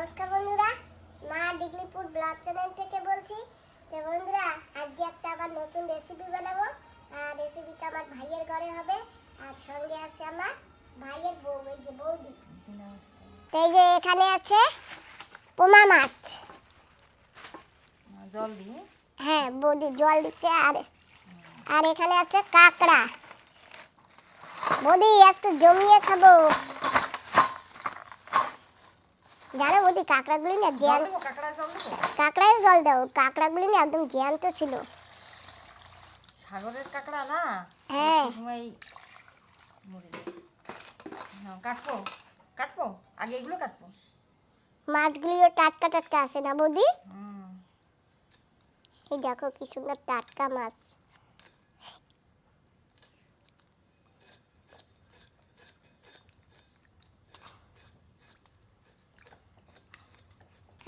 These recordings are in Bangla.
নমস্কার বন্ধুরা মা ডিগলিপুর ব্লগ চ্যানেল থেকে বলছি। তো বন্ধুরা আজকে একটা আবার নতুন রেসিপি বানাবো। আর রেসিপিটা আমার ভাইয়ের ঘরে হবে। আর সঙ্গে আছে আমার ভাইয়ের বউ এই যে বৌদি। এই যে এখানে আছে পোমা মাছ। জল দিয়ে? হ্যাঁ বৌদি জল দিচ্ছে। আর আর এখানে আছে কাঁকড়া। বৌদি আজকে জমিয়ে খাব। জানো বৌদি কাঁকড়াগুলি না জ্যান্ত কাঁকড়ায় জল দাও। কাঁকড়াগুলি না একদম জ্যান্ত ছিল। সাগরের কাঁকড়া না? হ্যাঁ। সময় মরে হ্যাঁ, কাটবো। কাটবো? আগে এগুলো কাটবো। মাছগুলিও টাটকা টাটকা আছে না বৌদি? এই দেখো কি সুন্দর টাটকা মাছ।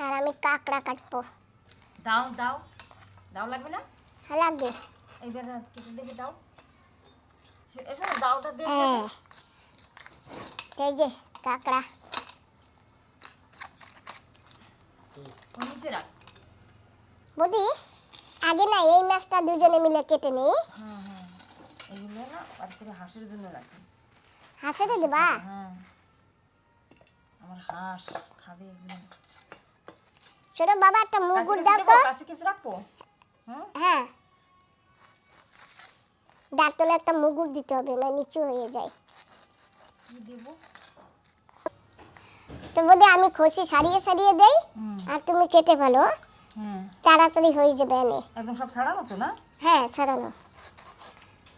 আর আমি কাঁকড়া কাটবো। দাও দাও। দাও লাগবে না? হ্যাঁ, লাগবে। এইবার কেটে দেবে দাও। এসো দাওটা দিয়ে হ্যাঁ। এই যে কাঁকড়া। নিচে রাখ। বৌদি আগে না এই মাছটা দুজনে মিলে কেটে নেই। হ্যাঁ হ্যাঁ। এইগুলো না আর করে হাঁসের জন্য রাখি। হাসতে দেবা? হ্যাঁ। আমার হাঁস খাবে এগুলো। ছোট বাবা একটা মুগুর দাও তো কাছে কিছু রাখব? হুম হ্যাঁ। ডাক্তারে একটা মুগুর দিতে হবে না নিচু হয়ে যায়। কি দেবো? তো বোধহয় আমি খসি সারিয়ে সারিয়ে দেই আর তুমি কেটে ফেলো। হ্যাঁ। তাড়াতাড়ি হয়ে যাবে এনে। একদম সব ছাড়ানো তো না? হ্যাঁ ছাড়ানো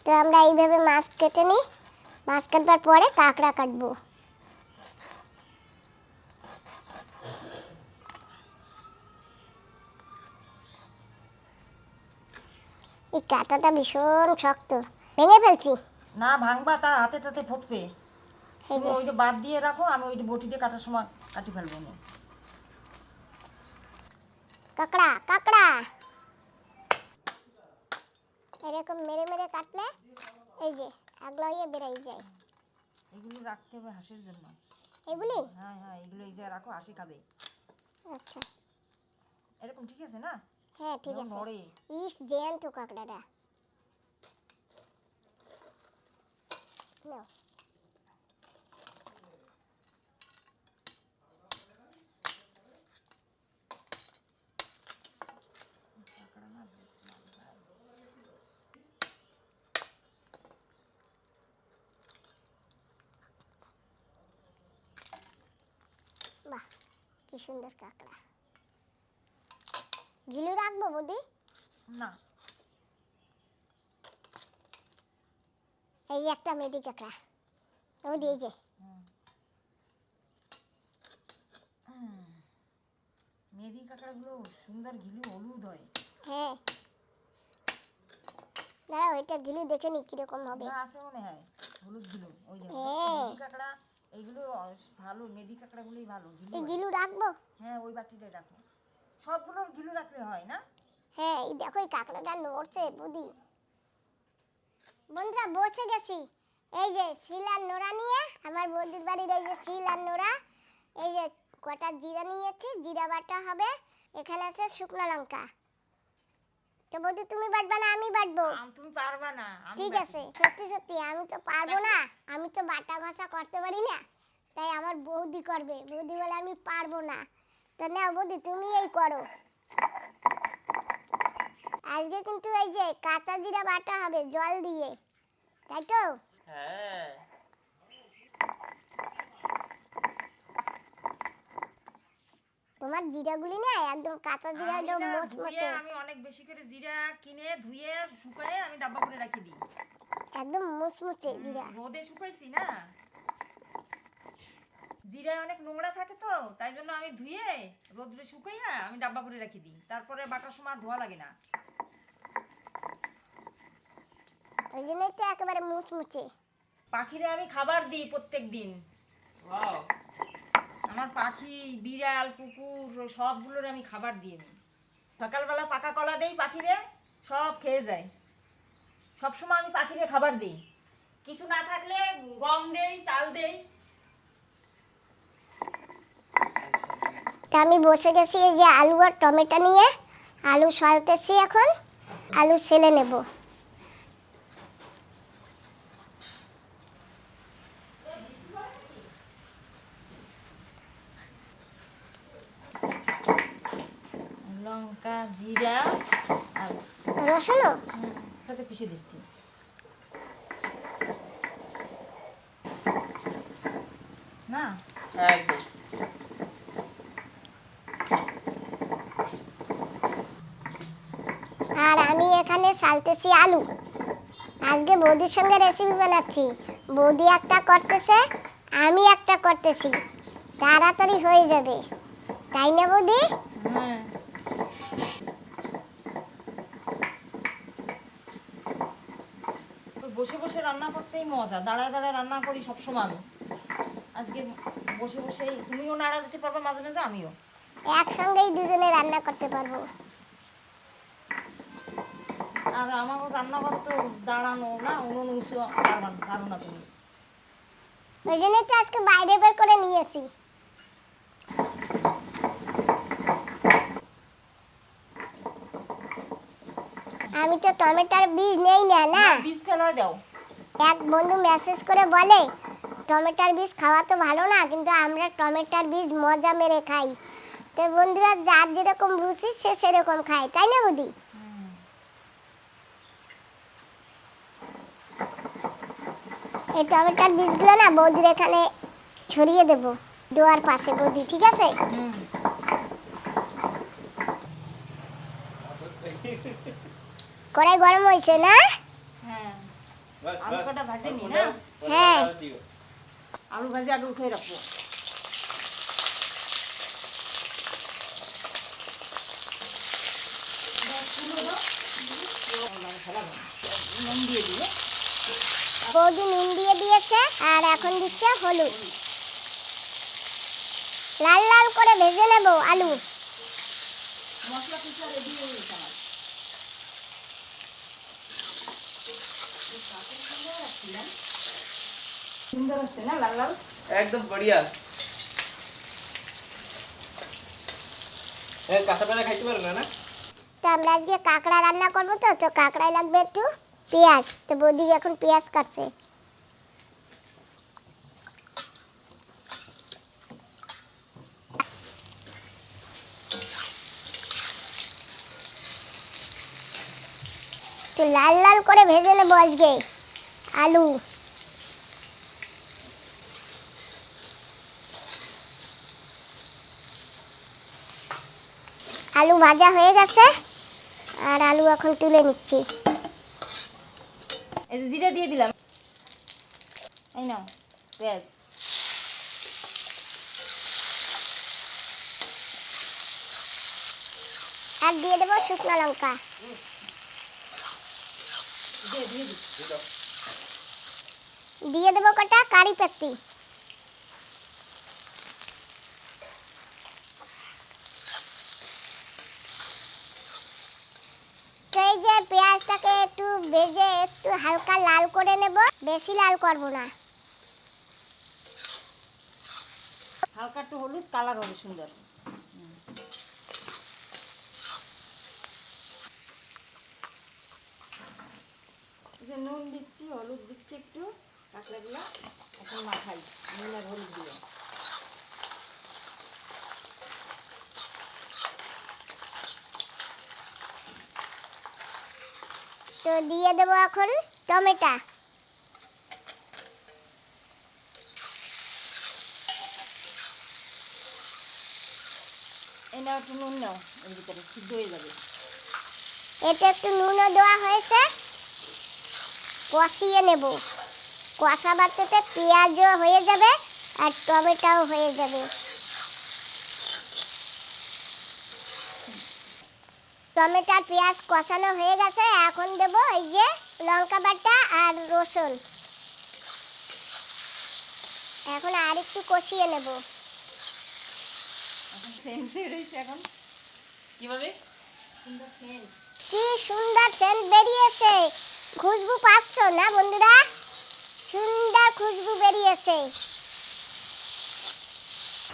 তো আমরা এইভাবে মাছ কেটে নিই। মাছ কাটবার পরে কাঁকড়া কাটবো। এই কাঁটাটা ভীষণ শক্ত। ভেঙে ফেলছি। না ভাঙবা তার হাতে টাতে ফুটবে। তুমি ওই যে বাদ দিয়ে রাখো আমি ওই বটি দিয়ে কাটার সময় কাটি ফেলব না কাঁকড়া কাঁকড়া। এরকম মেরে মেরে কাটলে এই যে আগলা হয়ে বেরাই যায়। এগুলো রাখতে হবে হাঁসের জন্য। এগুলি? হ্যাঁ হ্যাঁ এগুলো এই যে রাখো হাসি খাবে। আচ্ছা। এরকম ঠিক আছে না? হ্যাঁ ঠিক যেমন আছে নড়ে ইস জ্যান্ত কাঁকড়াটা নাও কাঁকড়া মাছ বাহ কি সুন্দর কাঁকড়া ঘিলু রাখব বৌদি? না। এই একটা মেদি কাঁকড়া। এই যে। মেদি কাঁকড়াগুলো সুন্দর ঘিলু হলুদ হয়। হ্যাঁ। দাঁড়াও এটা ঘিলু দেখে নি কীরকম হবে। না আছে মনে হয়। হলুদ ওই দেখো। হ্যাঁ। মেদি কাঁকড়া এইগুলো ভালো মেদি কাঁকড়াগুলোই ভালো রাখব? হ্যাঁ ওই বাটিটাই রাখো। সবগুলোর ঘিলু রাখলে হয় না? হ্যাঁ এই দেখো এই কাঁকড়াটা নড়ছে বুদি। বন্ধুরা বসে গেছি। এই যে শিল আর নোড়া নিয়ে আমার বৌদির বাড়ির এই যে শিল আর নোড়া এই যে কটা জিরা নিয়েছি জিরা বাটা হবে এখানে আছে শুকনো লঙ্কা। তো বৌদি তুমি বাটবা না আমি বাটবো? তুমি পারবা না ঠিক আছে সত্যি সত্যি আমি তো পারব না। আমি তো বাটা ঘষা করতে পারি না তাই আমার বৌদি করবে। বৌদি বলে আমি পারব না। তো না তুমি এই করো। আজকে কিন্তু এই যে কাঁচা জিরা বাটা হবে জল দিয়ে। তাই তো? হ্যাঁ। তোমার জিরাগুলি না একদম কাঁচা জিরা একদম মচমচে আমি অনেক বেশি করে জিরা কিনে ধুয়ে শুকায়ে আমি ডাব্বা করে রাখি দিই। একদম মুচমুচে জিরা। রোদে শুকাইছি না। জিরায় অনেক নোংরা থাকে তো তাই জন্য আমি ধুয়ে রোদে শুকাইয়া আমি ডাব্বা করে রাখি দিই। তারপরে বাটার সময় ধোয়া লাগে না। ওই জন্যই তো একেবারে মুচমুচে। পাখিরে আমি খাবার দিই প্রত্যেক দিন আমার পাখি বিড়াল কুকুর সবগুলোর আমি খাবার দিয়ে দিই সকালবেলা পাকা কলা দেই পাখিরে সব খেয়ে যায়। সবসময় আমি পাখিরে খাবার দিই। কিছু না থাকলে গম দেই চাল দেই। তা আমি বসে গেছি এই যে আলু আর টমেটো নিয়ে। আলু সলতেছি এখন। আলু সেলে নেব। লঙ্কা জিরা আর রসুনও? সাথে পিষে দিচ্ছি না একদম আর আমি এখানে সালতেছি আলু। আজকে বৌদির সঙ্গে রেসিপি বানাচ্ছি। বৌদি একটা করতেছে আমি একটা করতেছি। তাড়াতাড়ি হয়ে যাবে। তাই না বৌদি? হ্যাঁ। বসে বসে রান্না করতেই মজা। দাঁড়ায় দাঁড়ায় রান্না করি সবসময় আমি। আজকে বসে বসেই তুমিও নাড়া দিতে পারবে মাঝে মাঝে আমিও। একসঙ্গেই দুজনে রান্না করতে পারব। আর আমাকে রান্নাঘর তো দাঁড়ানো না উনুন উসে না পারো না তুমি। ওই জন্যই তো আজকে বাইরে বের করে নিয়েছি আমি তো টমেটোর বীজ নেই না না? বীজ ফেলা দাও। এক বন্ধু মেসেজ করে বলে টমেটোর বীজ খাওয়া তো ভালো না কিন্তু আমরা টমেটোর বীজ মজা মেরে খাই। তো বন্ধুরা যার যেরকম রুচি সে সেরকম খায় তাই না বৌদি? এই টমেটোর বীজগুলো না বৌদির এখানে ছড়িয়ে দেবো দুয়ার পাশে বৌদি ঠিক আছে? হুম কড়াই গরম হয়েছে না? হ্যাঁ। আলু ভাজে হ্যাঁ। আলু ভাজি আগে উঠে রাখব। বৌদি নুন দিয়ে দিয়েছে আর এখন দিচ্ছে হলুদ। লাল লাল করে ভেজে নেব আলু। মশলা পিঠা রেডি গেছে আমার সুন্দর হচ্ছে না লাল লাল একদম বড়িয়া। এ কাঁচা পেঁয়াজ খাইতে পারবে না না? আমরা আজকে কাঁকড়া রান্না করব তো তো কাঁকড়াই লাগবে একটু। পেঁয়াজ, তো বৌদি এখন পেঁয়াজ কাটছে। তো লাল লাল করে ভেজে নেব আজকে, আলু। আলু ভাজা হয়ে গেছে, আর আলু এখন তুলে নিচ্ছি। এই যে জিরে দিয়ে দিলাম। এই নাও পেঁয়াজ আর দিয়ে দেবো শুকনো লঙ্কা। দিয়ে দেবো কটা কারি পাতি এই যে পেঁয়াজটাকে একটু ভেজে একটু হালকা লাল করে নেব, বেশি লাল করব না। হালকা একটু হলুদ কালার হবে, সুন্দর। নুন দিচ্ছি, হলুদ দিচ্ছি একটু, কাঁকড়াগুলো। এখন মাখাই, নুন আর হলুদ দিয়ে। তো দিয়ে দেবো এখন টমেটো। নাও একটু নুন নাও এর ভিতরে সিদ্ধ হয়ে যাবে। এতে একটু নুনও দেওয়া হয়েছে। কষিয়ে নেব। কষা বাচ্চাতে পেঁয়াজও হয়ে যাবে আর টমেটোও হয়ে যাবে। টমেটো পেঁয়াজ কষানো হয়ে গেছে। এখন দেবো এই যে লঙ্কা বাটা আর রসুন। এখন আর একটু কষিয়ে নেব। কি সুন্দর সেন্ট বেরিয়েছে। খুশবু পাচ্ছ না বন্ধুরা? সুন্দর খুশবু বেরিয়েছে।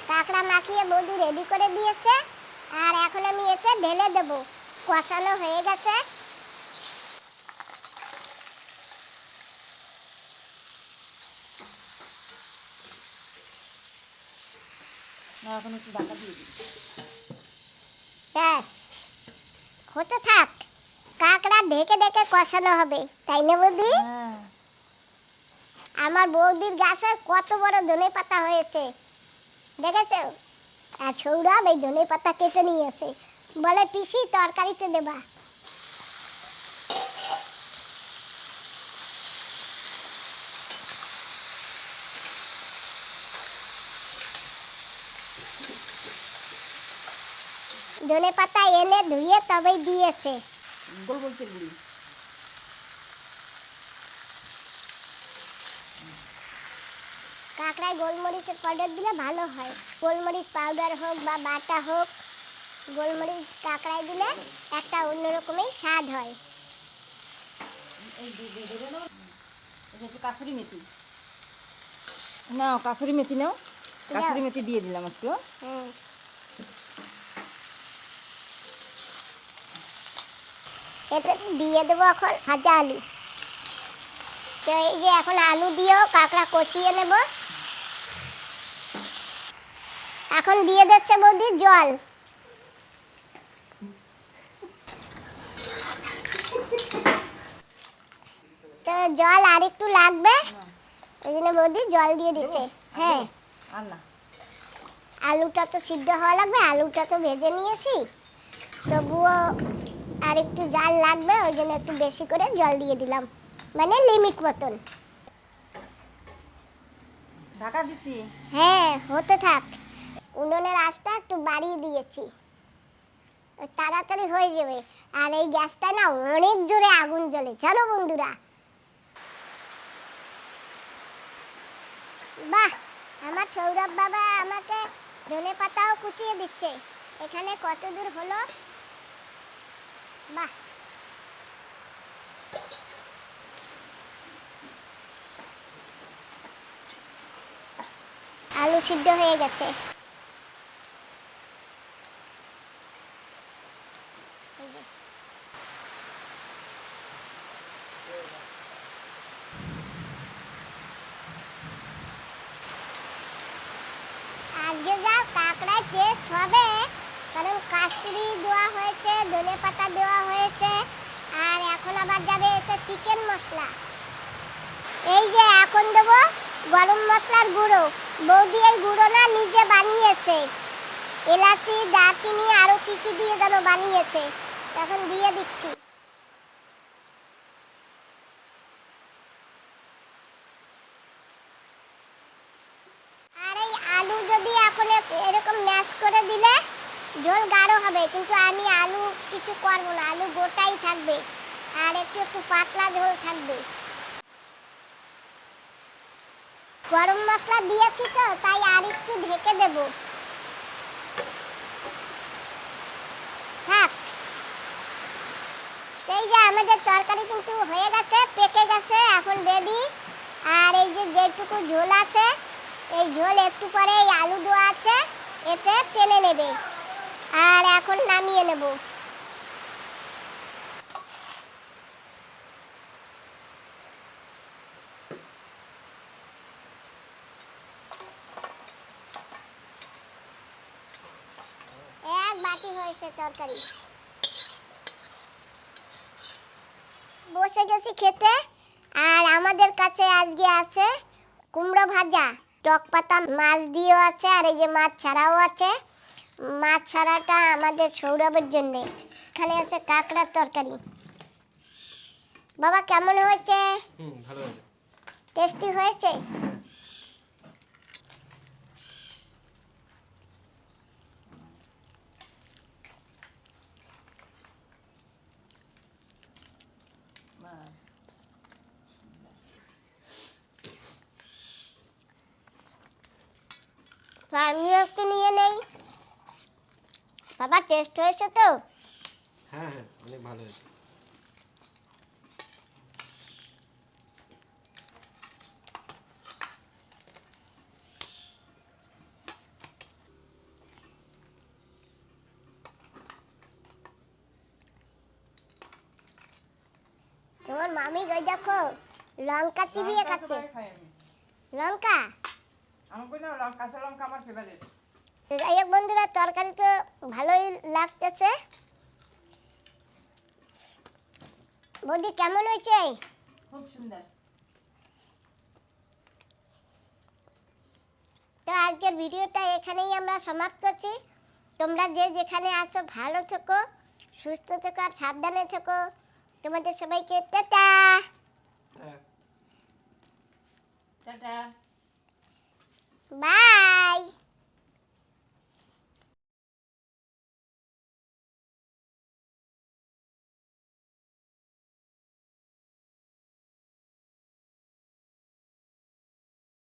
কাঁকড়া মাখিয়ে বৌদি রেডি করে দিয়েছে। আর এখন আমি এতে ঢেলে দেবো। কষানো হয়ে গেছে। এখন একটু ঢাকা দিয়ে দিই ব্যাস। হতে থাক। কাঁকড়া ঢেকে ঢেকে কষানো হবে তাই না বৌদি? হ্যাঁ। আমার বৌদির গাছে কত বড় ধনে পাতা হয়েছে। দেখেছ? আর সৌরভ এই ধনে পাতা কেটে নিয়েছে বলে পিসি তরকারিতে দেবা। ধনে পাতা এনে ধুয়ে তবেই দিয়েছে। কাঁকড়ায় গোলমরিচের পাউডার দিলে ভালো হয়। গোলমরিচ পাউডার হোক বা বাটা হোক গোলমরিচ কাঁকড়ায় দিলে একটা অন্যরকমই স্বাদ হয়। কাসুরি মেথি। নাও কাসুরি মেথি নাও। কাসুরি মেথি দিয়ে দিলাম একটু। এতে দিয়ে দেবো এখন ভাজা আলু। তো এই যে এখন আলু দিয়েও কাঁকড়া কষিয়ে নেব। এখন দিয়ে দিচ্ছে বৌদি জল। তো জল আর একটু লাগবে? ওই জন্য বৌদি জল দিয়ে দিচ্ছে। হ্যাঁ। আলুটা তো সিদ্ধ হওয়া লাগবে আলুটা তো ভেজে নিয়েছি। তবুও আর একটু জাল লাগবে ওই জন্য একটু বেশি করে জল দিয়ে দিলাম। মানে লিমিট মতন। ঢাকা দিচ্ছি হ্যাঁ হতে থাক। উনুনের আঁচটা একটু বাড়িয়ে দিয়েছি। তাড়াতাড়ি হয়ে যাবে। আর এই গ্যাসটা না অনেক জোরে আগুন জ্বলে জানো বন্ধুরা? বাহ, আমার সৌরভ বাবা আমাকে ধনে পাতাও কুচিয়ে দিচ্ছে। এখানে কত দূর হলো? বাহ। আলু সিদ্ধ হয়ে গেছে এই যে। আজকে যা কাঁকড়ায় টেস্ট হবে কারণ কাস্তুরি দেওয়া হয়েছে ধনে পাতা দেওয়া হয়েছে। আর এখন আবার যাবে এতে চিকেন মশলা। এই যে এখন দেবো গরম মশলার গুঁড়ো। বৌদি গুঁড়ো না নিজে বানিয়েছে। এলাচি, দারচিনি আরও কী কী দিয়ে যেন বানিয়েছে। এখন দিয়ে দিচ্ছি আর এই আলু যদি এখন এ- এরকম ম্যাশ করে দিলে ঝোল গাঢ় হবে, কিন্তু আমি আলু কিছু করব না, আলু গোটাই থাকবে আর একটু একটু পাতলা ঝোল থাকবে। গরম মশলা দিয়েছি তো, তাই আর একটু ঢেকে দেব। এই যে আমাদের তরকারি কিন্তু হয়ে গেছে, পেকে গেছে, এখন রেডি আর এই যে যেটুকু ঝোল আছে, এই ঝোল একটু পরে এই আলু দেওয়া আছে, এতে টেনে নেবে। আর এখন নামিয়ে নেব। এক বাটি হয়েছে তরকারি। বসে গেছি খেতে। আর আমাদের কাছে আজকে আছে কুমড়ো ভাজা, টক পাতা, মাছ দিয়েও আছে, আর এই যে মাছ ছাড়াও আছে। মাছ ছাড়াটা আমাদের সৌরভের জন্য। এখানে আছে কাঁকড়ার তরকারি। বাবা কেমন হয়েছে? টেস্টি হয়েছে? আমিও একটু নিয়ে নেই। বাবা টেস্ট হয়েছে তো? হ্যাঁ হ্যাঁ অনেক ভালো হয়েছে। তোমার মামি গই দেখো লঙ্কা চিবিয়ে খাচ্ছে। লঙ্কা? আমার কই না লঙ্কা কাঁচা লঙ্কা আমার ফেভারিট যাই হোক বন্ধুরা তরকারি তো ভালোই লাগতেছে। বৌদি কেমন হয়েছে? খুব সুন্দর। তো আজকের ভিডিওটা এখানেই আমরা সমাপ্ত করছি। তোমরা যে যেখানে আছো ভালো থেকো সুস্থ থেকো আর সাবধানে থেকো। তোমাদের সবাইকে টাটা। টাটা। বাই।